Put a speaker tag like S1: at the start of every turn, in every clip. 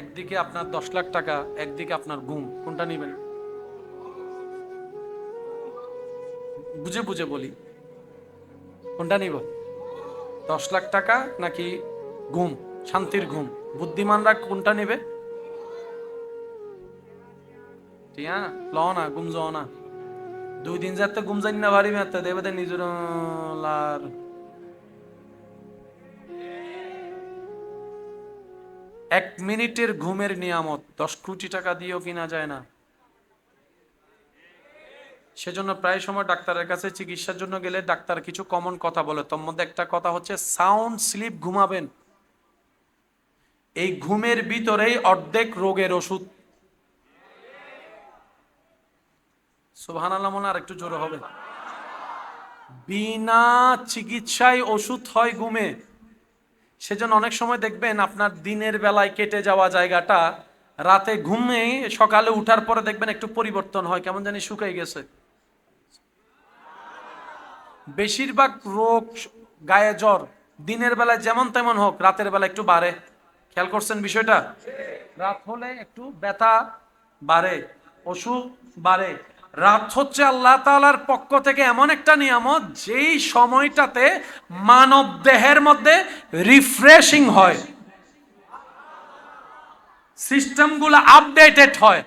S1: একদিকে আপনার দশ লাখ টাকা, একদিকে আপনার ঘুম। কোনটা নেবেন? বুঝে বুঝে বলি। কোনটা নিব? দশ লাখ টাকা নাকি ঘুম, শান্তির ঘুম? বুদ্ধিমানরা কোনটা নেবে? টিয়া ল না, ঘুম যাও না। দুই দিন যাতে ঘুম যাই না বাড়ি মেতে দেবে নিজের লার। এক মিনিটের ঘুমের নিয়ামত, দশ কোটি টাকা দিয়েও কিনা যায় না। সেজন্য প্রায় সময় ডাক্তারের কাছে চিকিৎসার জন্য গেলে ডাক্তার কিছু কমন কথা বলে। তোর মধ্যে একটা কথা হচ্ছে সাউন্ড স্লিপ ঘুমাবেন। এই ঘুমের ভিতরেই অর্ধেক রোগের ওষুধ। সুবহান আল্লাহ মনে আর একটু জোরে হবে। বিনা চিকিৎসায় ওষুধ হয় ঘুমে। সেজন্য অনেক সময় দেখবেন আপনার দিনের বেলায় কেটে যাওয়া জায়গাটা রাতে ঘুমে সকালে উঠার পরে দেখবেন একটু পরিবর্তন হয়, কেমন জানি শুকাই গেছে। বেশিরভাগ রোগ গায়ে জ্বর দিনের বেলায় যেমন তেমন হোক, রাতের বেলা একটু বাড়ে। খেয়াল করছেন বিষয়টা? রাত হলে একটু ব্যথা বাড়ে, অসুখ বাড়ে। রাত হচ্ছে আল্লাহ তাআলার পক্ষ থেকে এমন একটা নিয়ামত, যেই সময়টাতে মানব দেহের মধ্যে রিফ্রেশিং হয়। সিস্টেমগুলো আপডেটেড হয়।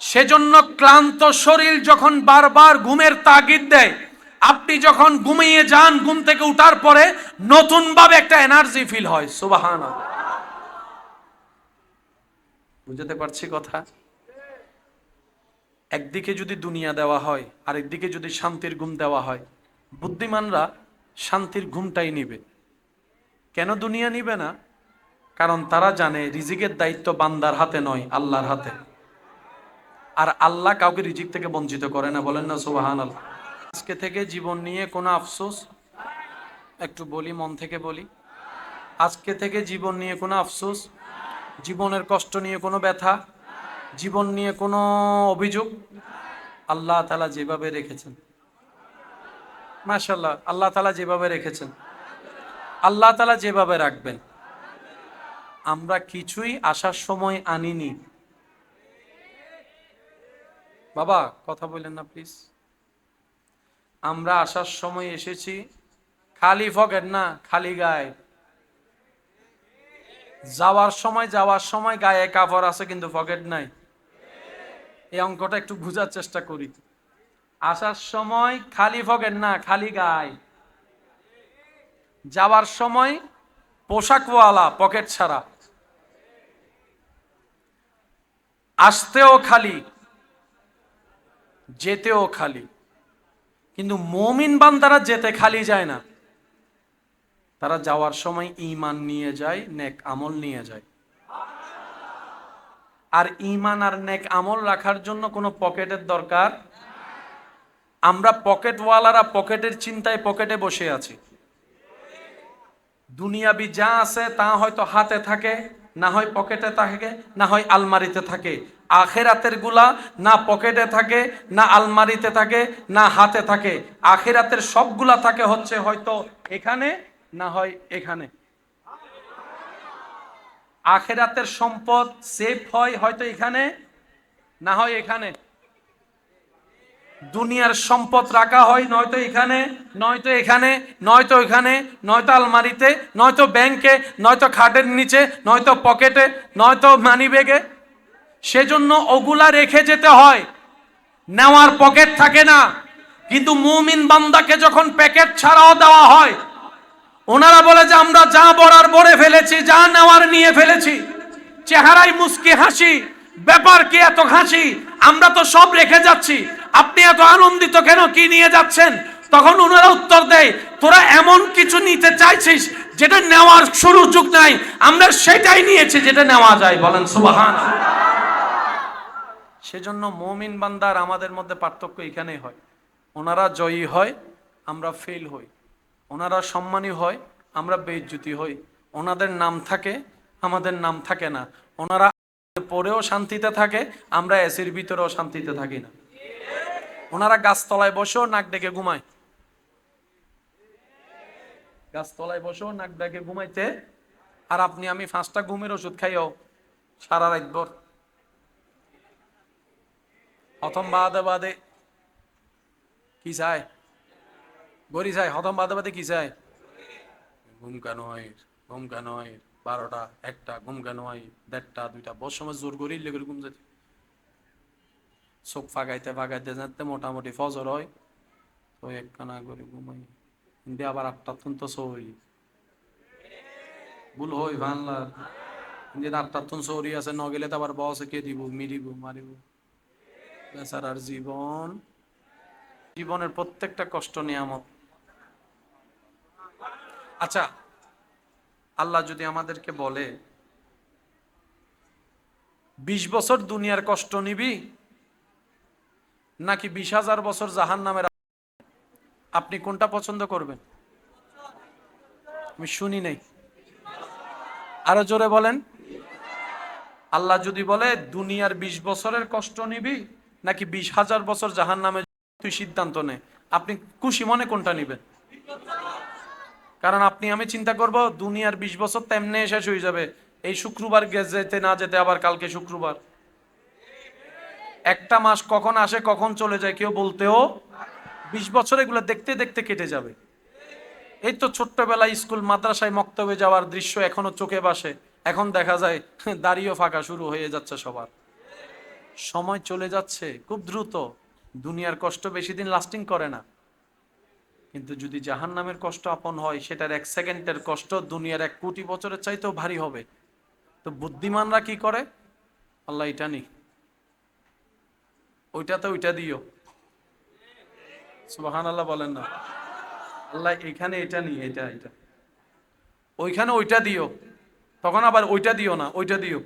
S1: সেজন্য ক্লান্ত শরীর যখন বারবার ঘুমের তাগিদ দেয়, আপনি যখন ঘুমিয়ে যান ঘুম থেকে উঠার পরে নতুন ভাবে একটা এনার্জি ফিল হয়। সুবাহান বুঝতে পারছি কথা? একদিকে যদি দুনিয়া দেওয়া হয়, আরেকদিকে যদি শান্তির ঘুম দেওয়া হয়। বুদ্ধিমানরা শান্তির ঘুমটাই নিবে। কেন দুনিয়া নিবে না? কারণ তারা জানে রিজিকের দায়িত্ব বান্দার হাতে নয়, আল্লাহর হাতে। আর আল্লাহ কাউকে রিজিক থেকে বঞ্চিত করে না, বলেন না সুবাহান আল্লাহ আজকে থেকে জীবন নিয়ে কোনো আফসোস? একটু বলি, মন থেকে বলি। আজকে থেকে জীবন নিয়ে কোনো আফসোস? জীবনের কষ্ট নিয়ে কোনো ব্যথা? জীবন নিয়ে কোনো অভিযোগ? আল্লাহ তালা যেভাবে রেখেছেন। মাশাল্লাহ আল্লাহ তালা যেভাবে রেখেছেন। আল্লাহ তালা যেভাবে রাখবেন। আমরা কিছুই আসার সময় আনিনি। বাবা, কথা বললেন না প্লিজ আমরা আসার সময় এসেছি। খালি ফকেট না, খালি গায়ে। যাওয়ার সময় যাওয়ার সময় গায়ে কাপড় আছে কিন্তু পকেট নাই। এই অঙ্কটা একটু বুঝার চেষ্টা করি। আসার সময় খালি পকেট না, খালি গায়ে। যাওয়ার সময় পোশাকওয়ালা, পকেট ছাড়া। আসতেও খালি, যেতেও খালি। কিন্তু মমিন বান্দারা যেতে খালি যায় না। তারা যাওয়ার সময় ইমান নিয়ে যায়, নেক আমল নিয়ে যায়। আর ইমান আর নেক আমল রাখার জন্য কোনো পকেটের দরকার? আমরা পকেটওয়ালারা পকেটের চিন্তায় পকেটে বসে আছি। দুনিয়াবি যা আছে তা হয়তো হাতে থাকে, না হয় পকেটে থাকে, না হয় আলমারিতে থাকে। আখেরাতেরগুলা না পকেটে থাকে, না আলমারিতে থাকে, না হাতে থাকে। আখেরাতের সবগুলা থাকে হচ্ছে হয়তো এখানে, না হয় এখানে। আখেরাতের সম্পদ সেফ হয় হয়তো এখানে? না হয় এখানে? দুনিয়ার সম্পদ রাখা হয় নয়তো এখানে নয়তো এখানে নয়তো এখানে, নয়তো আলমারিতে, নয়তো ব্যাংকে নয়তো খাটের নিচে, নয়তো পকেটে নয়তো মানি ব্যাগে সেজন্য ওগুলা রেখে যেতে হয়। নেওয়ার পকেট থাকে না। কিন্তু মুমিন বান্দাকে যখন প্যাকেট ছাড়াও দেওয়া হয় ওনারা বলে যে, আমরা যা বরার বরে ফেলেছি, যা নেওয়ার নিয়ে ফেলেছি। চেহারায় মুস্কি হাসি, ব্যাপার কি এত হাসি আমরা তো সব রেখে যাচ্ছি। আপনি এত আনন্দিত কেন? কি নিয়ে যাচ্ছেন? তখন ওনারা উত্তর দেয়, তোরা এমন কিছু নিতে চাইছিস যেটা নেওয়ার সুযোগ নাই। আমরা সেটাই নিয়েছি যেটা নেওয়া যায়। বলেন সুবাহান সেজন্য মমিন বান্দার আমাদের মধ্যে পার্থক্য এখানেই হয়। ওনারা জয়ী হয়, আমরা ফেল হই। ওনারা সম্মানী হয়, আমরা বেইজ্জতি হই। ওনাদের নাম থাকে, আমাদের নাম থাকে না। ওনারা পরেও শান্তিতে থাকে, আমরা এসির ভিতরেও শান্তিতে থাকি না। ওনারা গাছতলায় বসেও নাক ডেকে ঘুমায়। গাছতলায় বসেও নাক ডেকে ঘুমাইতে, আর আপনি আমি পাঁচটা ঘুমের ওষুধ খাইও সারা রাত ভর। হতম বাদে বাদে কি চায়? গড়ি চায় হতম বাদে বাদে কি চাই ঘুম কেন হয়? ঘুম কেন বারোটা, একটা, ঘুম কেন দেড়টা, দুইটা বস সময় জোর করি লেগে ঘুম যেতে। চোখ ফাঁকাইতে ফাঁকাইতে যাতে মোটামুটি ফজর হয়। তো একখানা করে ঘুমাই। কিন্তু আবার আটটা তুন তো সই ভুল হই ভানলা কিন্তু আটটা তুন সৌরি আছে, ন গেলে তো আবার বসে কে দিব মিরিব মারিব বেচারার জীবন, জীবনের প্রত্যেকটা কষ্ট নিয়ামত। আচ্ছা আল্লাহ যদি আমাদেরকে বলে, বিশ বছর দুনিয়ার কষ্ট নিবি, নাকি বিশ হাজার বছর জাহান নামের আপনি কোনটা পছন্দ করবেন? আমি শুনি নাই। আরও জোরে বলেন। আল্লাহ যদি বলে, দুনিয়ার বিশ বছরের কষ্ট নিবি, নাকি বিশ হাজার বছর জাহান নামে তুই সিদ্ধান্ত নে। আপনি খুশি মনে কোনটা নিবেন? কারণ আপনি, আমি চিন্তা করব, দুনিয়ার বিশ বছর তেমনি শেষ হয়ে যাবে। এই শুক্রবার যেতে না যেতে, আবার কালকে শুক্রবার। একটা মাস কখন আসে, কখন চলে যায়, কেউ বলতেও বিশ বছর এগুলো দেখতে দেখতে কেটে যাবে। এই তো ছোট্টবেলায় স্কুল মাদ্রাসায় মক্তবে যাওয়ার দৃশ্য এখনও চোখে বাসে। এখন দেখা যায়, দাড়িও ফাঁকা শুরু হয়ে যাচ্ছে সবার। সময় চলে যাচ্ছে, খুব দ্রুত। দুনিয়ার কষ্ট বেশি দিন লাস্টিং করে না। কিন্তু যদি জাহান নামের কষ্ট আপন হয়, সেটার এক সেকেন্ডের কষ্ট দুনিয়ার এক কোটি বছরের চাইতেও ভারী হবে। তো বুদ্ধিমানরা কি করে? আল্লাহ এটা নি ওইটাতে ওইটা দিও। সুবাহান আল্লাহ বলেন না। আল্লাহ এখানে এটা নি এটা এটা। ওইখানে ওইটা দিও। তখন আবার ওইটা দিও না, ওইটা দিও।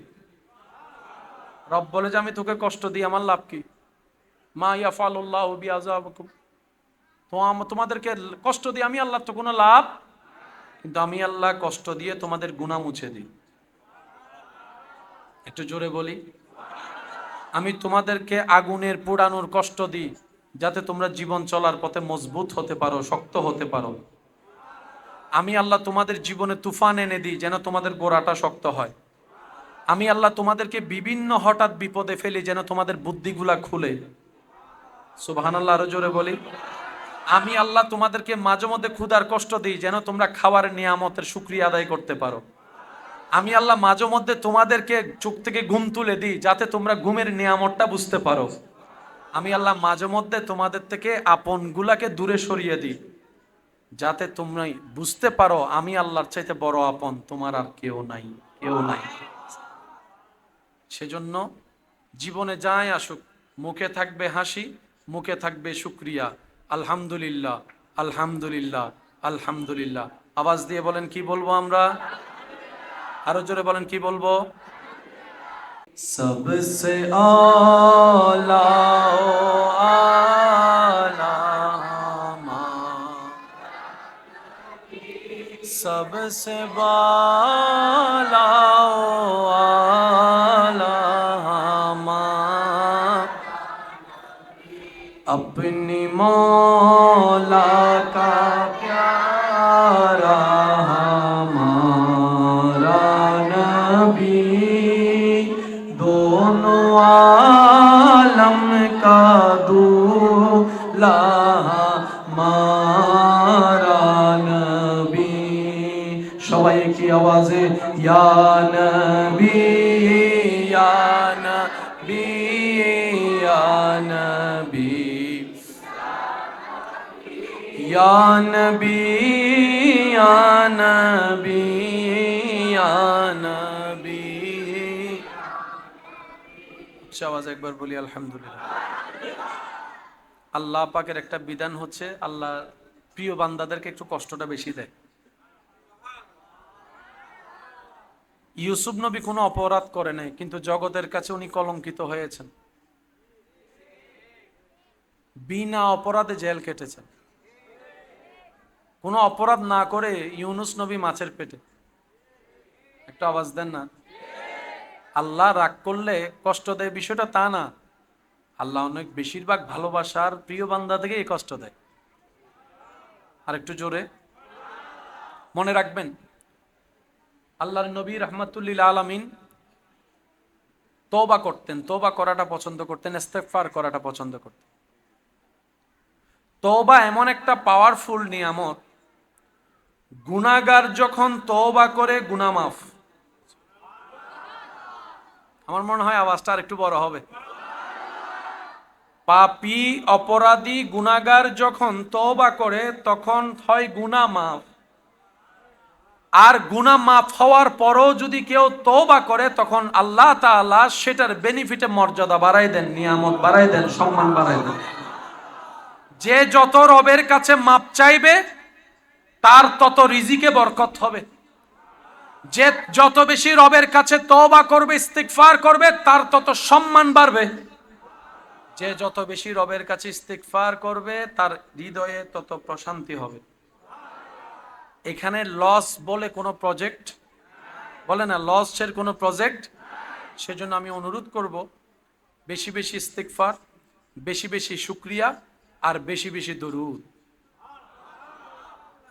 S1: রব বলে যে আমি তোকে কষ্ট দিই, আমার লাভ কি? মা ইয়াফাল্লাহ বিআযাবিকুম। তো তোমাদেরকে কষ্ট দিয়ে আমি আল্লাহর তো কোনো লাভ? কিন্তু আমি আল্লাহ কষ্ট দিয়ে তোমাদের গুণা মুছে দিই। একটু জোরে বলি। আমি তোমাদেরকে আগুনের পোড়ানোর কষ্ট দিই, যাতে তোমরা জীবন চলার পথে মজবুত হতে পারো, শক্ত হতে পারো। আমি আল্লাহ তোমাদের জীবনে তুফান এনে দিই, যেন তোমাদের গোড়াটা শক্ত হয়। আমি আল্লাহ তোমাদেরকে বিভিন্ন হঠাৎ বিপদে ফেলি, যেন তোমাদের বুদ্ধিগুলা খুলে। সুবাহান আল্লাহ আরও জোরে বলি। আমি আল্লাহ তোমাদেরকে মাঝে মধ্যে ক্ষুধার কষ্ট দিই, যেন তোমরা খাওয়ার নিয়ামতের সুক্রিয়া আদায় করতে পারো। আমি আল্লাহ মাঝে মধ্যে তোমাদেরকে চোখ থেকে ঘুম তুলে দিই, যাতে তোমরা ঘুমের নিয়ামতটা বুঝতে পারো। আমি আল্লাহ মাঝে মধ্যে তোমাদের থেকে আপনগুলাকে দূরে সরিয়ে দিই, যাতে তোমরা বুঝতে পারো আমি আল্লাহর চাইতে বড় আপন, তোমার আর কেউ নাই কেউ নাই। সেজন্য জীবনে যাই আসুক, মুখে থাকবে হাসি, মুখে থাকবে শুক্রিয়া। আলহামদুলিল্লাহ আলহামদুলিল্লাহ আলহামদুলিল্লাহ আওয়াজ দিয়ে বলেন কি বলবো আমরা আরো জোরে বলেন কি বলবো सबसे आला ओ आला माँ सबसे बाला নবী ইয়া নবী ইয়া নবী ইয়া নবী ইয়া নবী ইয়া নবী একবার বলি, আলহামদুলিল্লাহ। আল্লাহ পাকের একটা বিধান হচ্ছে, আল্লাহ প্রিয় বান্দাদেরকে একটু কষ্টটা বেশি দেয়। ইউসুফ নবী কোনো অপরাধ করে নাই, কিন্তু জগতের কাছে উনি কলঙ্কিত হয়েছেন। বিনা অপরাধে জেল কেটেছেন। কোনো অপরাধ না করে ইউনুস নবী মাছের পেটে। একটা আওয়াজ দেন না? আল্লাহ রাগ করলে কষ্ট দেয় বিষয়টা তা না। আল্লাহ অনেক বেশিরভাগ ভালোবাসার প্রিয় বান্দা থেকে এই কষ্ট দেয়। আর একটু জোরে। মনে রাখবেন আল্লাহর নবী রহমতুল্লিল আলমিন তোবা করতেন তোবা করাটা পছন্দ করতেন, ইস্তেগফার করাটা পছন্দ করতেন। তোবা এমন একটা পাওয়ারফুল নিয়ামত গুনাগার যখন তোবা করে গুনা মাফ। আমার মনে হয় আওয়াজটা আর একটু বড় হবে। পাপি, অপরাধী গুনাগার যখন তওবা করে, তখন হয় গুনা মাফ। আর গুনা মাফ হওয়ার পরও যদি কেউ তওবা করে, তখন আল্লাহ তাআলা সেটার বেনিফিটে মর্যাদা বাড়াই দেন, নিয়ামত বাড়াই দেন, সম্মান বাড়াই দেন। যে যত রবের কাছে মাপ চাইবে, তার তত রিজিকে বরকত হবে। যে যত বেশি রবের কাছে তওবা করবে, ইস্তিগফার করবে, তার তত সম্মান বাড়বে। যে যত বেশি রবের কাছে ইস্তিগফার করবে, তার হৃদয়ে তত প্রশান্তি হবে। এখানে লস বলে কোনো প্রজেক্ট বলে না লসের কোনো প্রজেক্ট সেজন্য আমি অনুরোধ করব, বেশি বেশি ইস্তিগফার, বেশি বেশি শুক্রিয়া, আর বেশি বেশি দরুদ।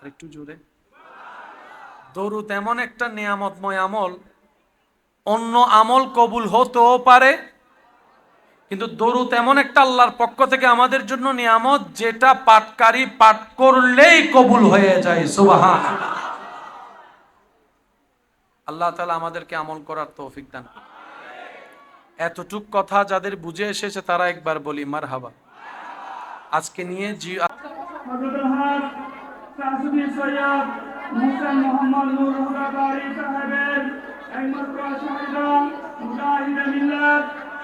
S1: একটু জোরে। দরুদ এমন একটা নিয়ামতময় আমল, অন্য আমল কবুল হতেও পারে কিন্তু দরুদ এমন একটা আল্লাহর পক্ষ থেকে আমাদের জন্য নিয়ামত, যেটা পাটকারী পাঠ করলেই কবুল হয়ে যায় সুবাহান আল্লাহ তালা আমাদেরকে আমল করার তৌফিক দান। এতটুক কথা যাদের বুঝে এসেছে, তারা একবার বলি মার হাবা আজকে নিয়ে জি
S2: মোহাম্মদ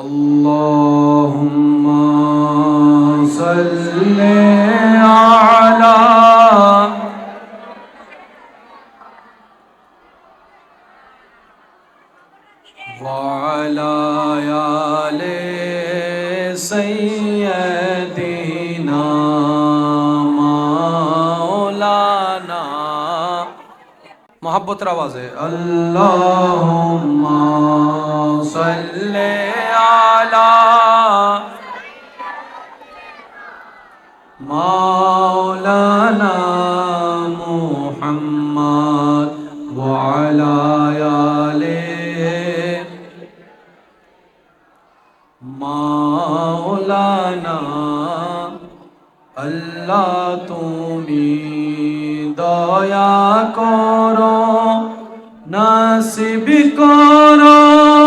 S1: اللهم صل على মোহাব্বতের আওয়াজে আল্লাহুম্মা সাল্লি আলা মাওলানা মুহাম্মদ ওয়া আলা আলি মাওলানা আল্লাহ তুমি দয়া করো নাসিব করো।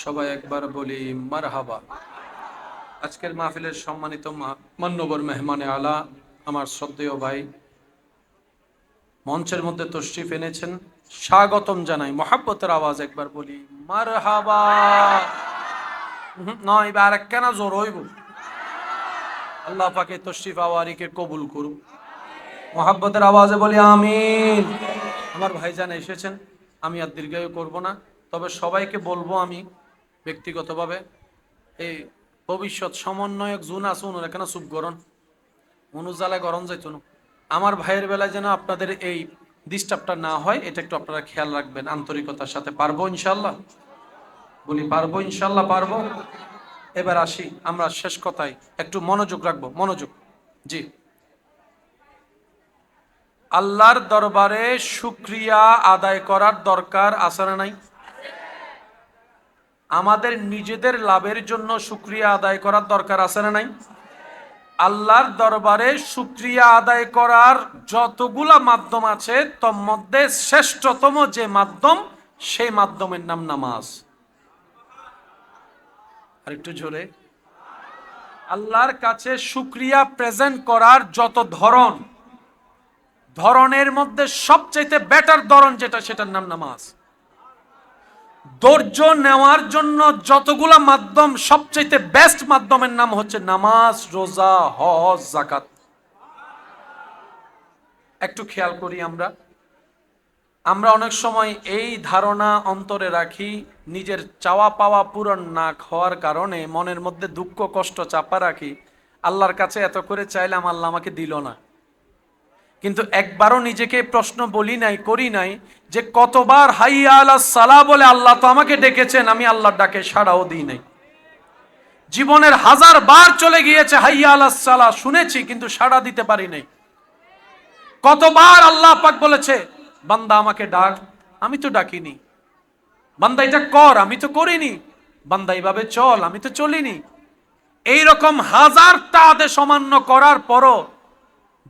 S1: সবাই একবার বলি মারহাবা। আজকের মাহফিলের সম্মানিত মান্যবর মেহমানে আলা আমার শ্রদ্ধেয় ভাই। মঞ্চের মধ্যে তশরিফ এনেছেন। স্বাগতম জানাই। মহাব্বতের আওয়াজ একবার বলি মারহাবা। উহুম, নয় কেন জোর হইব? আল্লাহ পাকে তশরিফ আওয়ারিকে কবুল করুন মহাব্বতের আওয়াজে বলি আমিন। আমার ভাইজান এসেছেন। আমি আর দীর্ঘায়ু করব না। তবে সবাইকে বলব আমি ব্যক্তিগতভাবে এই ভবিষ্যৎ সমন্বয়ক জুন আছে ওরা কেন চুপ গরণ। অনুজালায় গরম যাইতো আমার ভাইয়ের বেলায় যেন আপনাদের এই ডিস্টার্বটা না হয়, এটা একটু আপনারা খেয়াল রাখবেন, আন্তরিকতার সাথে পারব ইনশাল্লাহ বলি পারব ইনশাল্লাহ পারব। এবার আসি, আমরা শেষ কথায়, একটু মনোযোগ রাখব, মনোযোগ। জি। আল্লাহর দরবারে শুক্রিয়া আদায় করার দরকার আছে না নাই? আমাদের নিজেদের লাভের জন্য শুক্রিয়া আদায় করার দরকার আছে না নাই? আল্লাহর দরবারে শুক্রিয়া আদায় করার যতগুলা মাধ্যম আছে, তোর মধ্যে শ্রেষ্ঠতম যে মাধ্যম, সেই মাধ্যমের নাম নামাজ। আর একটু জোরে। আল্লাহর কাছে শুক্রিয়া প্রেজেন্ট করার যত ধরন, ধরনের মধ্যে সবচাইতে বেটার ধরন যেটা, সেটার নাম নামাজ। ধৈর্য নেওয়ার জন্য যতগুলা মাধ্যম, সবচাইতে বেস্ট মাধ্যমের নাম হচ্ছে নামাজ, রোজা, হজ জাকাত একটু খেয়াল করি আমরা। আমরা অনেক সময় এই ধারণা অন্তরে রাখি, নিজের চাওয়া পাওয়া পূরণ না হওয়ার কারণে মনের মধ্যে দুঃখ, কষ্ট চাপা রাখি। আল্লাহর কাছে এত করে চাইলাম, আল্লাহ আমাকে দিল না। কিন্তু একবারও নিজেকে প্রশ্ন বলি নাই, করি নাই যে কতবার হাইয়া আলা সালা বলে আল্লাহ তো আমাকে ডেকেছেন, আমি আল্লাহর ডাকে সাড়াও দিই নাই। জীবনের হাজার বার চলে গিয়েছে হাইয়া আলা সালা, শুনেছি কিন্তু সাড়া দিতে পারি নাই। কতবার আল্লাহ পাক বলেছে, বান্দা আমাকে ডাক, আমি তো ডাকিনি। বান্দা এটা কর, আমি তো করিনি। বান্দা এইভাবে চল, আমি তো চলিনি। এইরকম হাজারটা আদেশ অমান্য করার পরও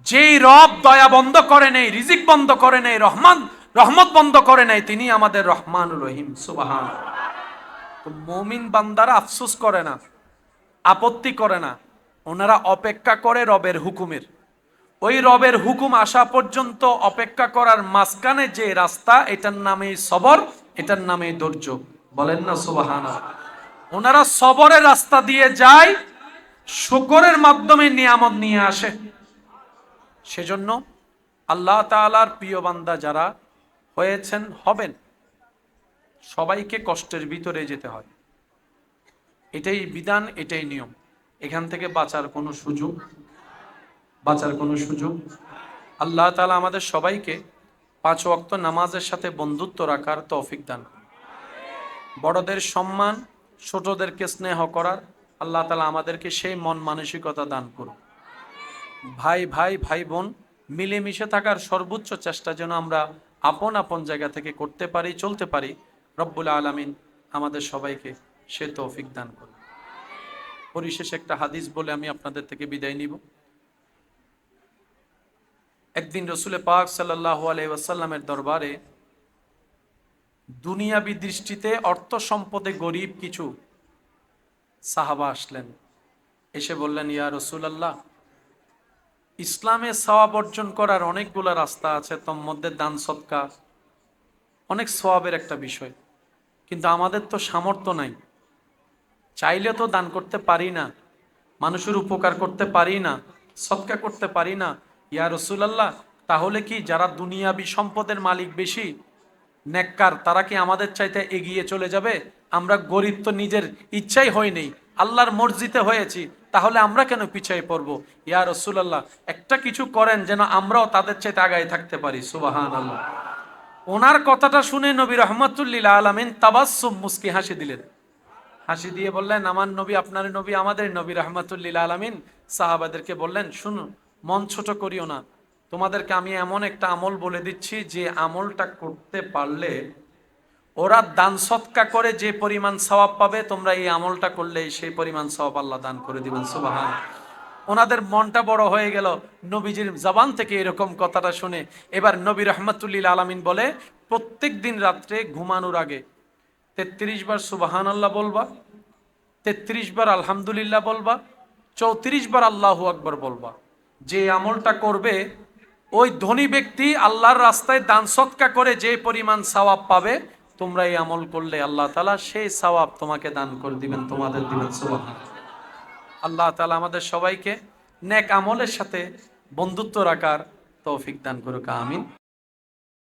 S1: যেই রব দয়া বন্ধ করে নেই, রিজিক বন্ধ করে নেই, রহমান, রহমত বন্ধ করে নেই, তিনি আমাদের রহমান রহিম, সুবাহান। মমিন বান্দারা আফসোস করে না, আপত্তি করে না, ওনারা অপেক্ষা করে রবের হুকুমের। ওই রবের হুকুম আসা পর্যন্ত অপেক্ষা করার মাঝখানে যে রাস্তা, এটার নামে সবর, এটার নামে ধৈর্য। বলেন না সুবাহান ওনারা সবরের রাস্তা দিয়ে যায়, শুকরের মাধ্যমে নিয়ামত নিয়ে আসে। সেজন্য আল্লাহ তাআলার প্রিয় বান্দা যারা হয়েছেন, হবেন। সবাইকে কষ্টের ভিতরে যেতে হয়। এটাই বিধান, এটাই নিয়ম। এখান থেকে বাঁচার কোনো সুযোগ, বাঁচার কোনো সুযোগ। আল্লাহ তাআলা আমাদের সবাইকে পাঁচ ওয়াক্ত নামাজের সাথে বন্ধুত্ব রাখার তৌফিক দান বড়দের সম্মান, ছোটদেরকে স্নেহ করার আল্লাহ তালা আমাদেরকে সেই মন মানসিকতা দান করুন। ভাই ভাই ভাই বোন, মিলেমিশে থাকার সর্বোচ্চ চেষ্টা যেন আমরা আপন আপন জায়গা থেকে করতে পারি, চলতে পারি। রব্বুল আলামিন আমাদের সবাইকে সে তৌফিক দান করুন। পরিশেষে একটা হাদিস বলে আমি আপনাদের থেকে বিদায় নিব। একদিন রসুলে পাক সাল্লাহ আলাইসাল্লামের দরবারে দুনিয়াবি দৃষ্টিতে অর্থ সম্পদে গরিব কিছু সাহাবা আসলেন। এসে বললেন, ইয়া রসুল আল্লাহ ইসলামে সওয়াব অর্জন করার অনেকগুলো রাস্তা আছে, তোর মধ্যে দান সৎকা অনেক সওয়াবের একটা বিষয়। কিন্তু আমাদের তো সামর্থ্য নাই। চাইলে তো দান করতে পারি না। মানুষের উপকার করতে পারি না সৎকা করতে পারি না। ইয়া রসুলাল্লাহ, তাহলে কি যারা দুনিয়াবি সম্পদের মালিক বেশি, নেককার, তারা কি আমাদের চাইতে এগিয়ে চলে যাবে? আমরা গরিব তো নিজের ইচ্ছাই হয়নি আল্লাহর মর্জিতে হয়েছি। তাহলে আমরা কেন পিছিয়ে পড়ব? ইয়া রসুলাল্লাহ, একটা কিছু করেন যেন আমরাও তাদের চাইতে আগায় থাকতে পারি সুবাহান আল্লাহ ওনার কথাটা শুনে নবী রহমতুল্লিল আলমিন তাবাসুম মুসকি হাসি দিলেন। হাসি দিয়ে বললেন, আমার নবী, আপনার নবী, আমাদের নবী রহমতুল্লিল আলমিন। সাহাবাদেরকে বললেন, শুনুন, মন ছোট করিও না। তোমাদেরকে আমি এমন একটা আমল বলে দিচ্ছি যে আমলটা করতে পারলে ওরা দান সৎকা করে যে পরিমাণ সওয়াব পাবে, তোমরা এই আমলটা করলে সেই পরিমাণ সওয়াব আল্লাহ দান করে দিবেন, সুবাহান। ওনাদের মনটা বড় হয়ে গেল, নবীজির জবান থেকে এরকম কথাটা শুনে। এবার নবী রহমতুল্লিল আলমিন বলে, প্রত্যেক দিন রাত্রে ঘুমানোর আগে তেত্রিশ বার সুবাহান আল্লাহ বলবা, তেত্রিশ বার আলহামদুলিল্লাহ বলবা, চৌত্রিশ বার আল্লাহ আকবর বলবা। যে আমলটা করবে, ওই ধনী ব্যক্তি আল্লাহর রাস্তায় দান সৎকা করে যে পরিমাণ সওয়াব পাবে তোমরা এই আমল করলে আল্লাহ তালা সেই সওয়াব তোমাকে দান করে দিবেন তোমাদের দিবেন সবাব আল্লাহ তালা আমাদের সবাইকে নেক আমলের সাথে বন্ধুত্ব রাখার তৌফিক দান করুক, আমিন।